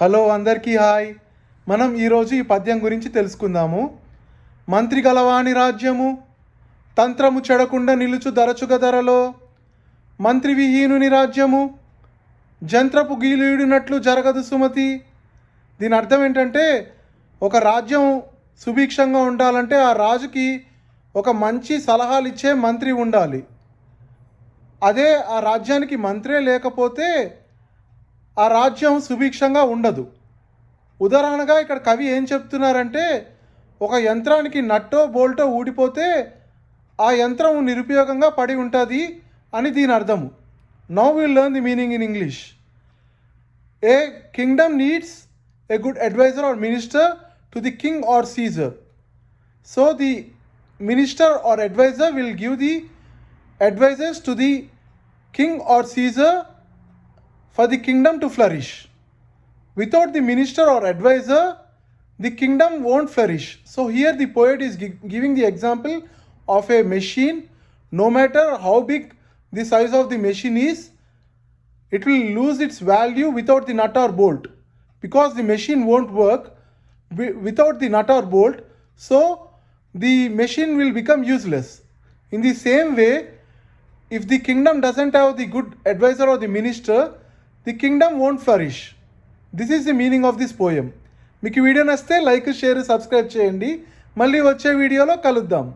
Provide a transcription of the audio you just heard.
Hello అందరికీ hi. మనం ఈరోజు ఈ పద్యం గురించి తెలుసుకుందాము. మంత్రి గలవాణి రాజ్యము తంత్రము చెడకుండా నిలుచు దరచుగ ధరలో మంత్రి విహీనుని రాజ్యము జంత్రపు గీలుడినట్లు జరగదు సుమతి. దీని అర్థం ఏంటంటే ఒక రాజ్యం సుభిక్షంగా ఉండాలంటే ఆ రాజుకి ఒక మంచి సలహాలు ఇచ్చే మంత్రి ఉండాలి. అదే ఆ రాజ్యానికి మంత్రే లేకపోతే ఆ రాజ్యం సుభిక్షంగా ఉండదు. ఉదాహరణగా ఇక్కడ కవి ఏం చెప్తున్నారంటే ఒక యంత్రానికి నట్టో బోల్టో ఊడిపోతే ఆ యంత్రం నిరుపయోగంగా పడి ఉంటుంది అని దీని అర్థము. Now will learn the meaning in English a kingdom needs a good advisor or minister to the king or Caesar so the minister or advisor will give the advisors to the king or Caesar for the kingdom to flourish. Without the minister or advisor, the kingdom won't flourish. So, here the poet is gi- giving the example of a machine. No matter how big the size of the machine is, it will lose its value without the nut or bolt because the machine won't work wi- without the nut or bolt so the machine will become useless in the same way if the kingdom doesn't have the good advisor or the minister the kingdom won't flourish this is the meaning of this poem మీకు video నచ్చితే like share subscribe చేయండి. మళ్ళీ వచ్చే వీడియోలో కలుద్దాం.